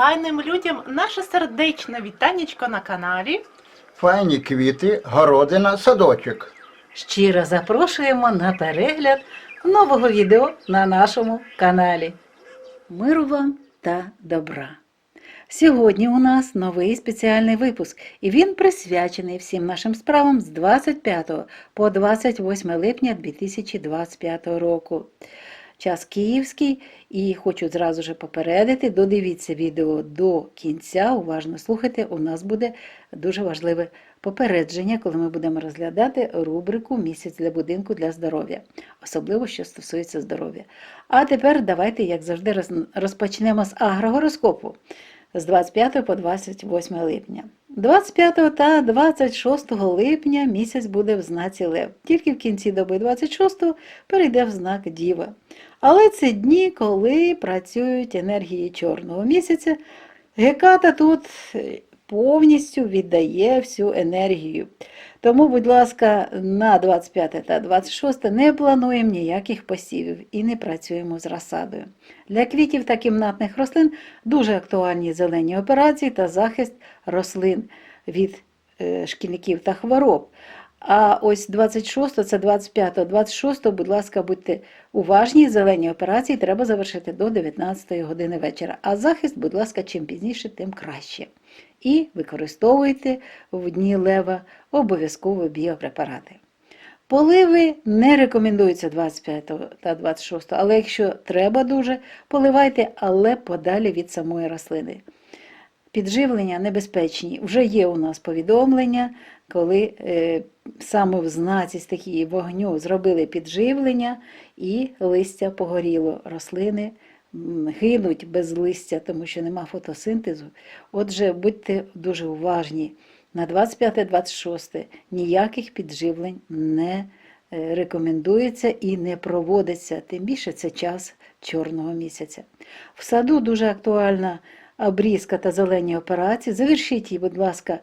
файним людям наше сердечне вітанечко на каналі. Файні квіти, городина, садочок. Щиро запрошуємо на перегляд нового відео на нашому каналі. Миру вам та добра! Сьогодні у нас новий спеціальний випуск, і він присвячений всім нашим справам з 25 по 28 липня 2025 року. Час київський, і хочу зразу же попередити, додивіться відео до кінця, уважно слухайте, у нас буде дуже важливе попередження, коли ми будемо розглядати рубрику Місяць для будинку для здоров'я, особливо що стосується здоров'я. А тепер давайте, як завжди, розпочнемо з агрогороскопу з 25 по 28 липня. 25 та 26 липня місяць буде в знаці Лев. Тільки в кінці доби 26 перейде в знак Діва. Але це дні, коли працюють енергії чорного місяця. Геката тут повністю віддає всю енергію. Тому, будь ласка, на 25 та 26 не плануємо ніяких посівів і не працюємо з розсадою. Для квітів та кімнатних рослин дуже актуальні зелені операції та захист рослин від е, шкідників та хвороб. А ось 26, це 25, 26, будь ласка, будьте уважні, зелені операції треба завершити до 19 години вечора. А захист, будь ласка, чим пізніше, тим краще. І використовуйте в дні лева обов'язково біопрепарати. Поливи не рекомендуються 25 та 26, але якщо треба дуже, поливайте, але подалі від самої рослини. Підживлення небезпечні. Вже є у нас повідомлення, коли е, саме в знаці стихії вогню зробили підживлення і листя погоріло. Рослини гинуть без листя, тому що нема фотосинтезу. Отже, будьте дуже уважні. На 25-26 ніяких підживлень не е, рекомендується і не проводиться, тим більше це час чорного місяця. В саду дуже актуальна обрізка та зелені операції. Завершіть її, будь ласка,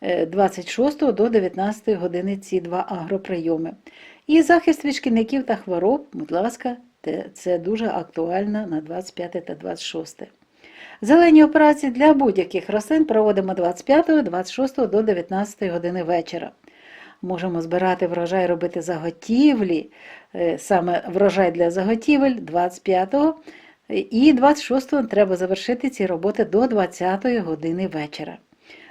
е, 26 до 19 години ці два агроприйоми. І захист від шкідників та хвороб, будь ласка, це дуже актуально на 25 та 26. Зелені операції для будь-яких рослин проводимо 25, 26 до 19 години вечора. Можемо збирати врожай, робити заготівлі, е, саме врожай для заготівель 25 і 26 треба завершити ці роботи до 20 години вечора.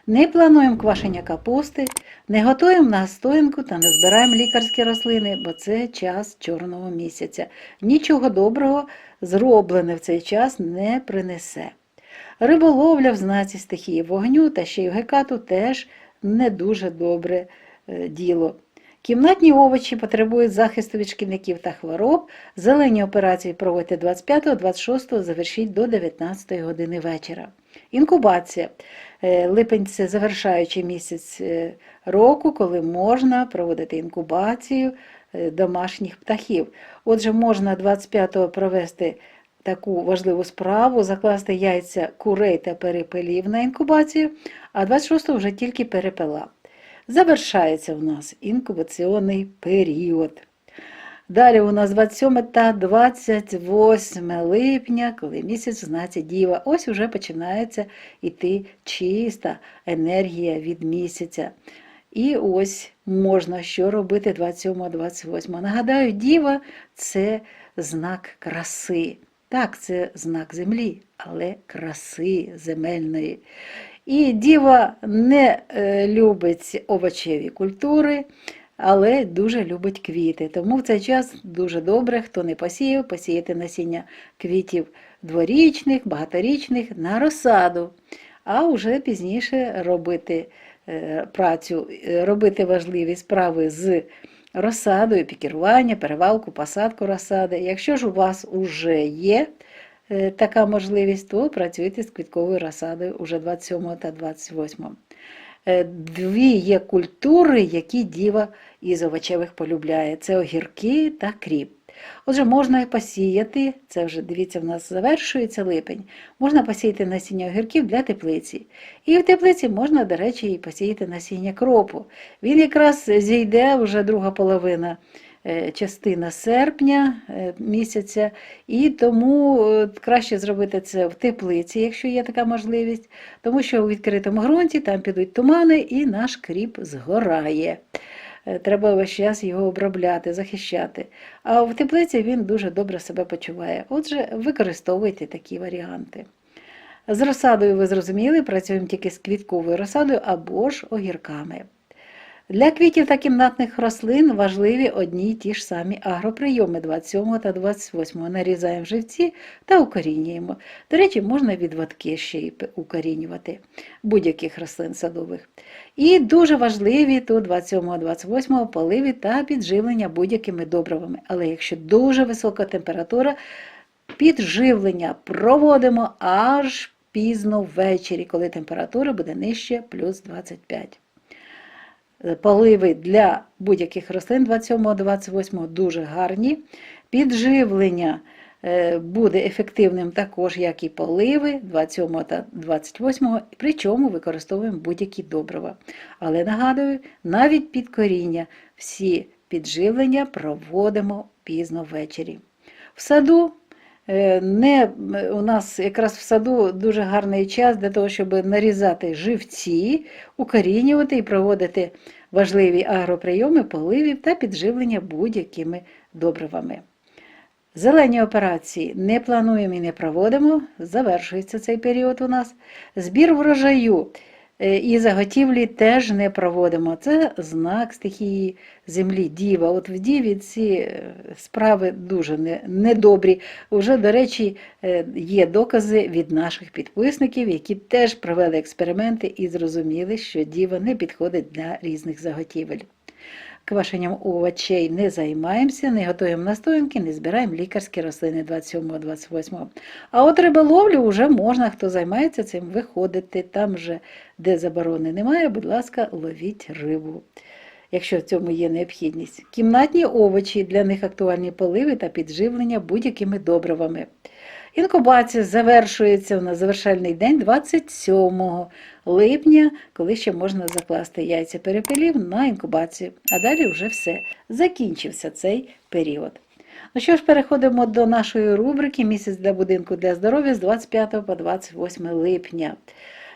Не плануємо квашення капусти, не готуємо настоянку та не збираємо лікарські рослини, бо це час чорного місяця. Нічого доброго зроблене в цей час не принесе. Риболовля в знаці стихії вогню та ще й в гекату теж не дуже добре е, діло. Кімнатні овочі потребують захисту від шкідників та хвороб. Зелені операції проводьте 25-26, завершіть до 19 години вечора. Інкубація. Е, Липень це завершаючий місяць е, року, коли можна проводити інкубацію е, домашніх птахів. Отже, можна 25-го провести таку важливу справу, закласти яйця курей та перепелів на інкубацію, а 26-го вже тільки перепела. Завершається в нас інкубаційний період. Далі у нас 27 та 28 липня, коли місяць знаці Діва. Ось уже починається йти чиста енергія від місяця. І ось можна що робити 27-28. Нагадаю, Діва це знак краси. Так, це знак землі, але краси земельної. І діва не е, любить овочеві культури, але дуже любить квіти. Тому в цей час дуже добре, хто не посіяв, посіяти насіння квітів дворічних, багаторічних на розсаду, а вже пізніше робити е, працю, е, робити важливі справи з розсадою, пікірування, перевалку, посадку розсади. Якщо ж у вас вже є е, така можливість, то працюйте з квітковою розсадою уже 27 та 28. Е, Дві є культури, які діва із овочевих полюбляє. Це огірки та кріп. Отже, можна посіяти, це вже дивіться, в нас завершується липень, можна посіяти насіння огірків для теплиці. І в теплиці можна, до речі, і посіяти насіння кропу. Він якраз зійде вже друга половина частина серпня е, місяця, і тому е, краще зробити це в теплиці, якщо є така можливість, тому що у відкритому ґрунті там підуть тумани і наш кріп згорає. Е, Треба весь час його обробляти, захищати. А в теплиці він дуже добре себе почуває. Отже, використовуйте такі варіанти. З розсадою ви зрозуміли, працюємо тільки з квітковою розсадою або ж огірками. Для квітів та кімнатних рослин важливі одні й ті ж самі агроприйоми 27 та 28. Нарізаємо живці та укорінюємо. До речі, можна відводки ще й укорінювати будь-яких рослин садових. І дуже важливі тут 27-28 поливи та підживлення будь-якими добривами. Але якщо дуже висока температура, підживлення проводимо аж пізно ввечері, коли температура буде нижче плюс 25. Е, Поливи для будь-яких рослин 27-28 дуже гарні. Підживлення е, буде ефективним також, як і поливи 27 та 28, причому використовуємо будь-які добрива. Але нагадую, навіть під коріння всі підживлення проводимо пізно ввечері. В саду не, у нас якраз в саду дуже гарний час для того, щоб нарізати живці, укорінювати і проводити важливі агроприйоми поливів та підживлення будь-якими добривами. Зелені операції не плануємо і не проводимо, завершується цей період у нас. Збір врожаю е, і заготівлі теж не проводимо. Це знак стихії землі, діва. От в діві ці е, справи дуже недобрі. Уже, до речі, е, є докази від наших підписників, які теж провели експерименти і зрозуміли, що діва не підходить для різних заготівель. Квашенням овочей не займаємося, не готуємо настоянки, не збираємо лікарські рослини 27-28. А от риболовлю вже можна, хто займається цим, виходити. Там же, де заборони немає, будь ласка, ловіть рибу, якщо в цьому є необхідність. Кімнатні овочі, для них актуальні поливи та підживлення будь-якими добривами. Інкубація завершується на завершальний день 27 липня, коли ще можна закласти яйця перепелів на інкубацію. А далі вже все. Закінчився цей період. Ну що ж, переходимо до нашої рубрики Місяць для будинку для здоров'я з 25 по 28 липня.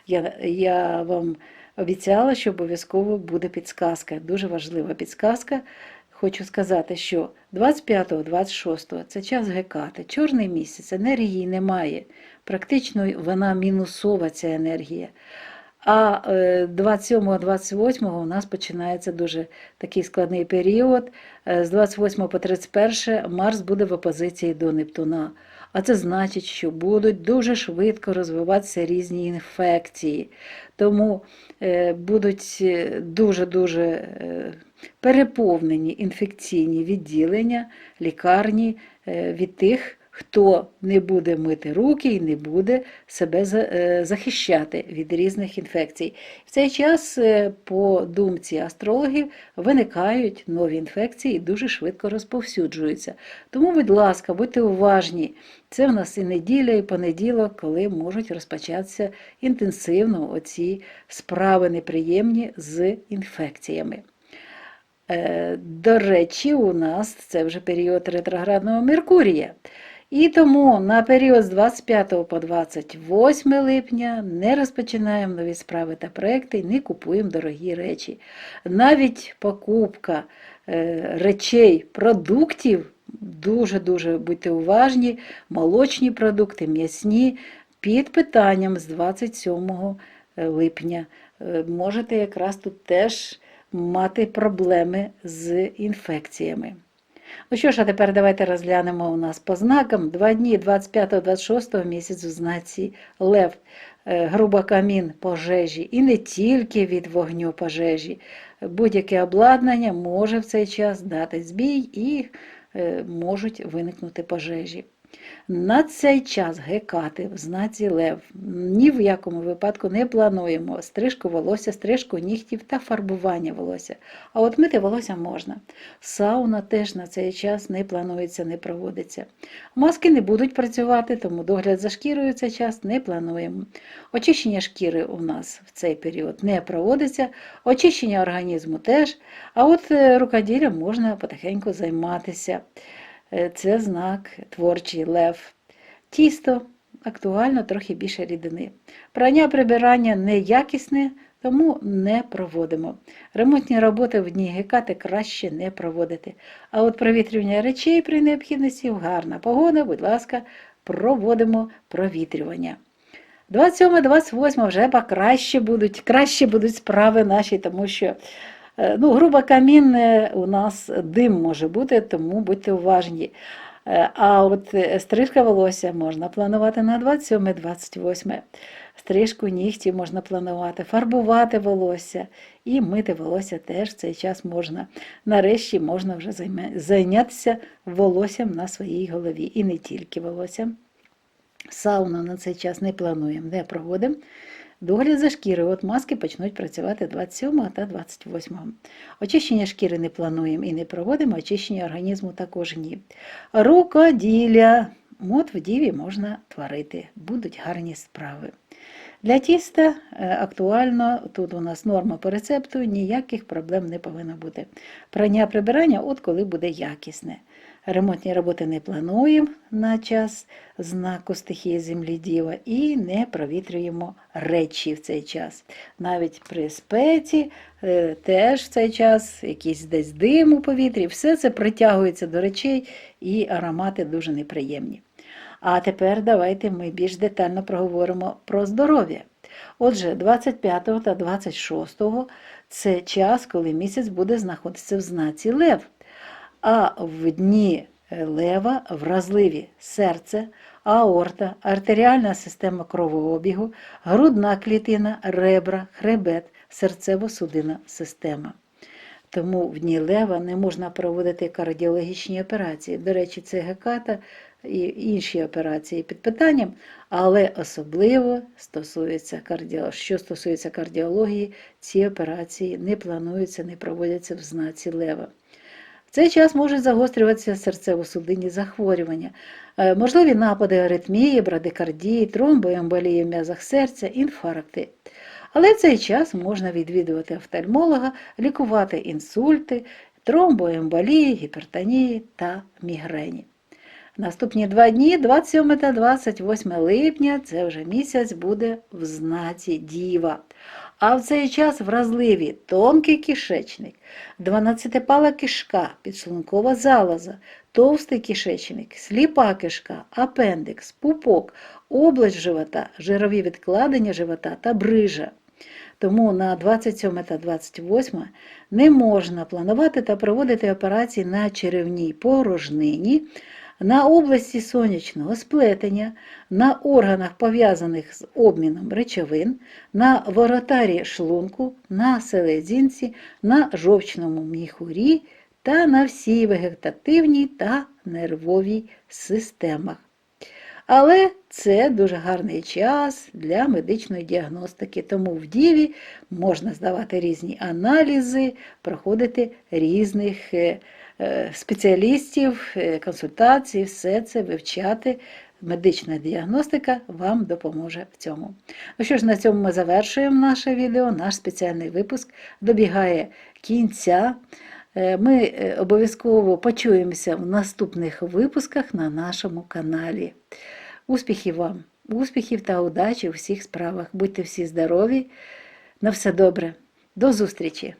Я, я вам обіцяла, що обов'язково буде підсказка. Дуже важлива підсказка. Хочу сказати, що 25-26 це час гекати, чорний місяць, енергії немає. Практично вона мінусова ця енергія. А е, 27-28 у нас починається дуже такий складний період. Е, З 28 по 31 Марс буде в опозиції до Нептуна. А це значить, що будуть дуже швидко розвиватися різні інфекції. Тому е, будуть е, дуже-дуже е, переповнені інфекційні відділення, лікарні е, від тих, хто не буде мити руки і не буде себе е, захищати від різних інфекцій. В цей час, е, по думці астрологів, виникають нові інфекції і дуже швидко розповсюджуються. Тому, будь ласка, будьте уважні. Це в нас і неділя, і понеділок, коли можуть розпочатися інтенсивно оці справи неприємні з інфекціями. Е, До речі, у нас це вже період ретроградного Меркурія. І тому на період з 25 по 28 липня не розпочинаємо нові справи та проекти, не купуємо дорогі речі. Навіть покупка е, речей, продуктів, дуже-дуже будьте уважні, молочні продукти, м'ясні, під питанням з 27 липня. Е, Можете якраз тут теж мати проблеми з інфекціями. Ну що ж, а тепер давайте розглянемо у нас по знакам. Два дні 25-26 місяць у знаці Лев, е, груба камін пожежі, і не тільки від вогню пожежі. Будь-яке обладнання може в цей час дати збій і е, можуть виникнути пожежі. На цей час гекати в знаці лев ні в якому випадку не плануємо стрижку волосся, стрижку нігтів та фарбування волосся. А от мити волосся можна. Сауна теж на цей час не планується, не проводиться. Маски не будуть працювати, тому догляд за шкірою цей час не плануємо. Очищення шкіри у нас в цей період не проводиться, очищення організму теж. А от е, рукоділлям можна потихеньку займатися. Е, Це знак творчий лев. Тісто актуально трохи більше рідини. Прання прибирання неякісне, тому не проводимо. Ремонтні роботи в дні гекати краще не проводити. А от провітрювання речей при необхідності в гарна погода, будь ласка, проводимо провітрювання. 27-28 вже покраще будуть, краще будуть справи наші, тому що ну, грубо камін е, у нас дим може бути, тому будьте уважні. Е, А от е, стрижка волосся можна планувати на 27-28. Стрижку нігтів можна планувати, фарбувати волосся і мити волосся теж в цей час можна. Нарешті можна вже зайнятися волоссям на своїй голові. І не тільки волоссям. Сауну на цей час не плануємо, не проводимо. Догляд за шкірою. От маски почнуть працювати 27 та 28. Очищення шкіри не плануємо і не проводимо, очищення організму також ні. Рукоділля. От в діві можна творити, будуть гарні справи. Для тіста е, актуально, тут у нас норма по рецепту, ніяких проблем не повинно бути. Прання прибирання, от коли буде якісне. Ремонтні роботи не плануємо на час знаку стихії землі діва і не провітрюємо речі в цей час. Навіть при спеці е, теж в цей час якийсь десь дим у повітрі, все це притягується до речей і аромати дуже неприємні. А тепер давайте ми більш детально проговоримо про здоров'я. Отже, 25 та 26 це час, коли місяць буде знаходитися в знаці Лев. А в дні лева вразливі серце, аорта, артеріальна система кровообігу, грудна клітина, ребра, хребет, серцево-судинна система. Тому в дні лева не можна проводити кардіологічні операції. До речі, це геката і інші операції під питанням, але особливо стосується кардіо... що стосується кардіології, ці операції не плануються, не проводяться в знаці лева. Цей час можуть загострюватися серцево-судинні захворювання, е, можливі напади аритмії, брадикардії, тромбоемболії в м'язах серця, інфаркти. Але в цей час можна відвідувати офтальмолога, лікувати інсульти, тромбоемболії, гіпертонії та мігрені. Наступні два дні, 27 та 28 липня, це вже місяць буде в знаці Діва. А в цей час вразливі тонкий кишечник, 12-пала кишка, підшлункова залоза, товстий кишечник, сліпа кишка, апендикс, пупок, область живота, жирові відкладення живота та брижа. Тому на 27 та 28 не можна планувати та проводити операції на черевній порожнині, на області сонячного сплетення, на органах, пов'язаних з обміном речовин, на воротарі шлунку, на селезінці, на жовчному міхурі та на всій вегетативній та нервовій системах. Але це дуже гарний час для медичної діагностики, тому в Діві можна здавати різні аналізи, проходити різних е, спеціалістів, е, консультацій, все це вивчати. Медична діагностика вам допоможе в цьому. Ну що ж, на цьому ми завершуємо наше відео. Наш спеціальний випуск добігає кінця. Е, Ми е, обов'язково почуємося в наступних випусках на нашому каналі. Успіхів вам, успіхів та удачі у всіх справах. Будьте всі здорові, на все добре. До зустрічі!